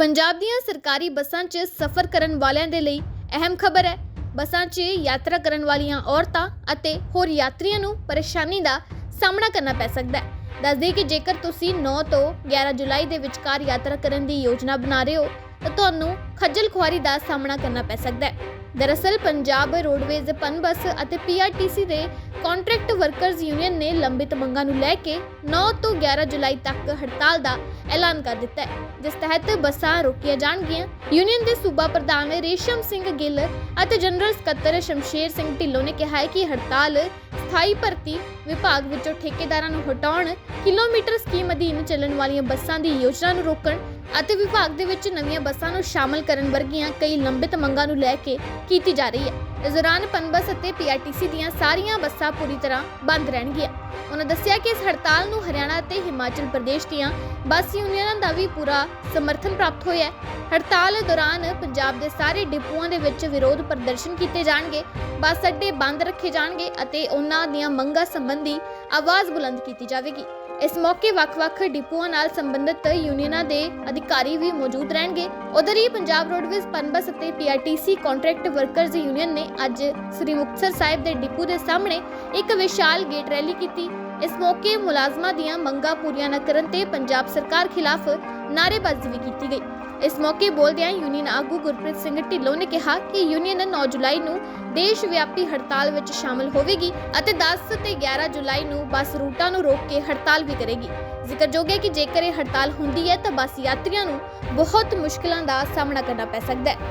ਪੰਜਾਬ ਦੀਆਂ ਸਰਕਾਰੀ ਬੱਸਾਂ 'ਚ ਸਫ਼ਰ ਕਰਨ ਵਾਲਿਆਂ ਦੇ ਲਈ ਅਹਿਮ ਖਬਰ ਹੈ। ਬੱਸਾਂ 'ਚ ਯਾਤਰਾ ਕਰਨ ਵਾਲੀਆਂ ਔਰਤਾਂ ਅਤੇ ਹੋਰ ਯਾਤਰੀਆਂ ਨੂੰ ਪਰੇਸ਼ਾਨੀ ਦਾ ਸਾਹਮਣਾ ਕਰਨਾ ਪੈ ਸਕਦਾ ਹੈ। ਦੱਸਦੇ ਕਿ ਜੇਕਰ ਤੁਸੀਂ 9 ਤੋਂ 11 ਜੁਲਾਈ ਦੇ ਵਿਚਕਾਰ ਯਾਤਰਾ ਕਰਨ ਦੀ ਯੋਜਨਾ ਬਣਾ ਰਹੇ ਹੋ, ਤਾਂ ਤੁਹਾਨੂੰ ਖੱਜਲ ਖੁਆਰੀ ਦਾ ਸਾਹਮਣਾ ਕਰਨਾ ਪੈ ਸਕਦਾ ਹੈ। ਦਰਅਸਲ, ਪੰਜਾਬ ਰੋਡਵੇਜ਼ ਪਨਬਸ ਅਤੇ ਪੀਆਰਟੀਸੀ ਦੇ ਕੰਟਰੈਕਟ ਵਰਕਰਜ਼ ਯੂਨੀਅਨ ਨੇ ਲੰਬਿਤ ਮੰਗਾਂ ਨੂੰ ਲੈ ਕੇ 9 ਤੋਂ 11 ਜੁਲਾਈ ਤੱਕ ਹੜਤਾਲ ਦਾ ਐਲਾਨ ਕਰ ਦਿੱਤਾ ਹੈ, ਜਿਸ ਤਹਿਤ ਬੱਸਾਂ ਰੋਕੀਆਂ ਜਾਣਗੀਆਂ। ਯੂਨੀਅਨ ਦੇ ਸੂਬਾ ਪ੍ਰਧਾਨ ਰੇਸ਼ਮ ਸਿੰਘ ਗਿੱਲ ਅਤੇ ਜਨਰਲ ਸਕੱਤਰ ਸ਼ਮਸ਼ੇਰ ਸਿੰਘ ਢਿੱਲੋਂ ਨੇ ਕਿਹਾ ਹੈ ਕਿ ਹੜਤਾਲ ਸਥਾਈ ਭਰਤੀ ਵਿਭਾਗ ਵਿੱਚੋਂ ਠੇਕੇਦਾਰਾਂ ਨੂੰ ਹਟਾਉਣ, ਕਿਲੋਮੀਟਰ ਸਕੀਮ ਅਧੀਨ ਚੱਲਣ ਵਾਲੀਆਂ ਬੱਸਾਂ ਦੀ ਯੋਜਨਾ ਨੂੰ ਰੋਕਣ ਅਤੇ ਵਿਭਾਗ ਦੇ ਵਿੱਚ ਨਵੀਆਂ ਬੱਸਾਂ ਨੂੰ ਸ਼ਾਮਲ ਕਰਨ ਵਰਗੀਆਂ ਕਈ ਲੰਬਿਤ ਮੰਗਾਂ ਨੂੰ ਲੈ ਕੇ ਕੀਤੀ ਜਾ ਰਹੀ ਹੈ। ਇਸ ਦੌਰਾਨ ਪਨਬਸ ਅਤੇ ਪੀਆਰਟੀਸੀ ਦੀਆਂ ਸਾਰੀਆਂ ਬੱਸਾਂ ਪੂਰੀ ਤਰ੍ਹਾਂ ਬੰਦ ਰਹਿਣਗੀਆਂ। ਉਹਨਾਂ ਦੱਸਿਆ ਕਿ ਇਸ ਹੜਤਾਲ ਨੂੰ ਹਰਿਆਣਾ ਅਤੇ ਹਿਮਾਚਲ ਪ੍ਰਦੇਸ਼ ਦੀਆਂ ਬੱਸ ਯੂਨੀਅਨਾਂ ਦਾ ਵੀ ਪੂਰਾ ਸਮਰਥਨ ਪ੍ਰਾਪਤ ਹੋਇਆ ਹੈ। ਹੜਤਾਲ ਦੌਰਾਨ ਪੰਜਾਬ ਦੇ ਸਾਰੇ ਡਿਪੂਆਂ ਦੇ ਵਿੱਚ ਵਿਰੋਧ ਪ੍ਰਦਰਸ਼ਨ ਕੀਤੇ ਜਾਣਗੇ, ਬੱਸ ਅੱਡੇ ਬੰਦ ਰੱਖੇ ਜਾਣਗੇ ਅਤੇ ਉਹਨਾਂ ਦੀਆਂ ਮੰਗਾਂ ਸੰਬੰਧੀ ਆਵਾਜ਼ ਬੁਲੰਦ ਕੀਤੀ ਜਾਵੇਗੀ। ਇਸ ਮੌਕੇ ਵੱਖ-ਵੱਖ ਡਿਪੂਆਂ ਨਾਲ ਸੰਬੰਧਿਤ ਯੂਨੀਅਨਾਂ ਦੇ ਅਧਿਕਾਰੀ ਵੀ ਮੌਜੂਦ ਰਹਿਣਗੇ। ਉਧਰ ਹੀ ਪੰਜਾਬ ਰੋਡਵੇਜ਼ ਪਨਬਸ ਅਤੇ ਪੀਆਰਟੀਸੀ ਕੰਟਰੈਕਟ ਵਰਕਰਜ਼ ਯੂਨੀਅਨ ਨੇ ਅੱਜ ਸ੍ਰੀ ਮੁਕਤਸਰ ਸਾਹਿਬ ਦੇ ਡਿਪੂ ਦੇ ਸਾਹਮਣੇ ਇੱਕ ਵਿਸ਼ਾਲ ਗੇਟ ਰੈਲੀ ਕੀਤੀ। ਇਸ ਮੌਕੇ ਮੁਲਾਜ਼ਮਾਂ ਦੀਆਂ ਮੰਗਾਂ ਪੂਰੀਆਂ ਨਾ ਕਰਨ ਤੇ ਪੰਜਾਬ ਸਰਕਾਰ ਖਿਲਾਫ ਨਾਅਰੇਬਾਜ਼ੀ ਵੀ ਕੀਤੀ ਗਈ। ਇਸ ਮੌਕੇ ਬੋਲਦਿਆਂ ਯੂਨੀਅਨ ਆਗੂ ਗੁਰਪ੍ਰੀਤ ਸਿੰਘ ਢਿੱਲੋਂ ਨੇ ਕਿਹਾ ਕਿ ਯੂਨੀਅਨ 9 ਜੁਲਾਈ ਨੂੰ ਦੇਸ਼ ਵਿਆਪੀ ਹੜਤਾਲ ਵਿੱਚ ਸ਼ਾਮਲ ਹੋਵੇਗੀ ਅਤੇ 10 ਤੇ 11 ਜੁਲਾਈ ਨੂੰ ਬੱਸ ਰੂਟਾਂ ਨੂੰ ਰੋਕ ਕੇ ਹੜਤਾਲ ਵੀ ਕਰੇਗੀ। ਜ਼ਿਕਰਯੋਗ ਹੈ ਕਿ ਜੇਕਰ ਇਹ ਹੜਤਾਲ ਹੁੰਦੀ ਹੈ ਤਾਂ ਬੱਸ ਯਾਤਰੀਆਂ ਨੂੰ ਬਹੁਤ ਮੁਸ਼ਕਲਾਂ ਦਾ ਸਾਹਮਣਾ ਕਰਨਾ ਪੈ ਸਕਦਾ ਹੈ।